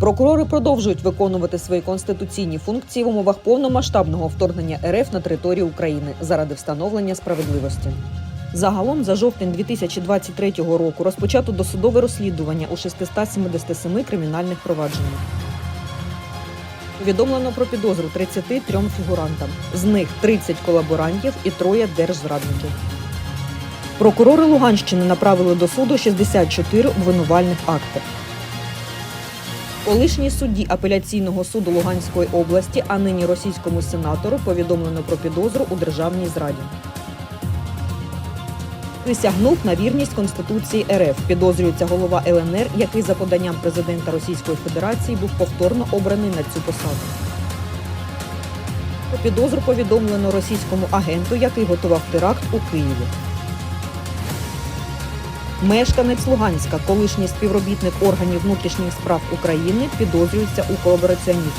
Прокурори продовжують виконувати свої конституційні функції в умовах повномасштабного вторгнення РФ на територію України заради встановлення справедливості. Загалом за жовтень 2023 року розпочато досудове розслідування у 677 кримінальних провадженнях. Повідомлено про підозру 33 фігурантам, з них 30 колаборантів і троє держзрадників. Прокурори Луганщини направили до суду 64 обвинувальних акти. Колишній судді апеляційного суду Луганської області, а нині російському сенатору повідомлено про підозру у державній зраді. Присягнув на вірність Конституції РФ. Підозрюється голова ЛНР, який за поданням президента Російської Федерації був повторно обраний на цю посаду. Про підозру повідомлено російському агенту, який готував теракт у Києві. Мешканець Луганська, колишній співробітник органів внутрішніх справ України, підозрюється у колабораціонізмі.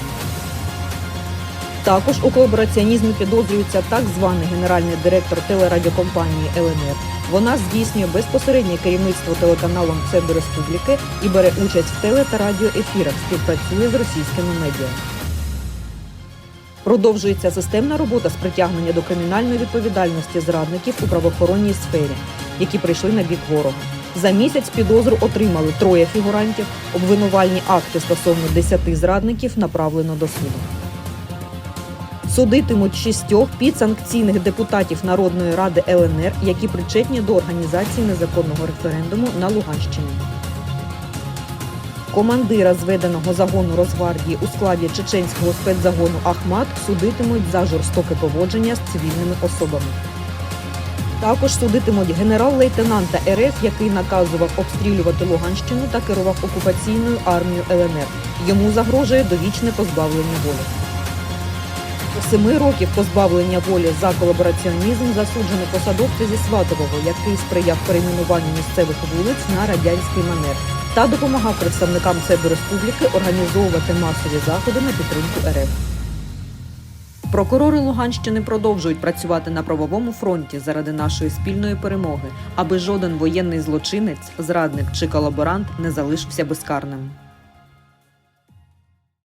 Також у колабораціонізмі підозрюється так званий генеральний директор телерадіокомпанії ЛНР. Вона здійснює безпосереднє керівництво телеканалом Псевдореспубліки і бере участь в теле та радіоефірах, співпрацює з російськими медіа. Продовжується системна робота з притягнення до кримінальної відповідальності зрадників у правоохоронній сфері, які прийшли на бік ворога. За місяць підозру отримали троє фігурантів. Обвинувальні акти стосовно десяти зрадників направлено до суду. Судитимуть шістьох підсанкційних депутатів Народної ради ЛНР, які причетні до організації незаконного референдуму на Луганщині. Командира зведеного загону Росгвардії у складі чеченського спецзагону Ахмат судитимуть за жорстоке поводження з цивільними особами. Також судитимуть генерал-лейтенанта РФ, який наказував обстрілювати Луганщину та керував окупаційною армією ЛНР. Йому загрожує довічне позбавлення волі. Семи років позбавлення волі за колабораціонізм засуджено посадовця зі Сватового, який сприяв перейменуванню місцевих вулиць на радянський манер та допомагав представникам Республіки організовувати масові заходи на підтримку РФ. Прокурори Луганщини продовжують працювати на правовому фронті заради нашої спільної перемоги, аби жоден воєнний злочинець, зрадник чи колаборант не залишився безкарним.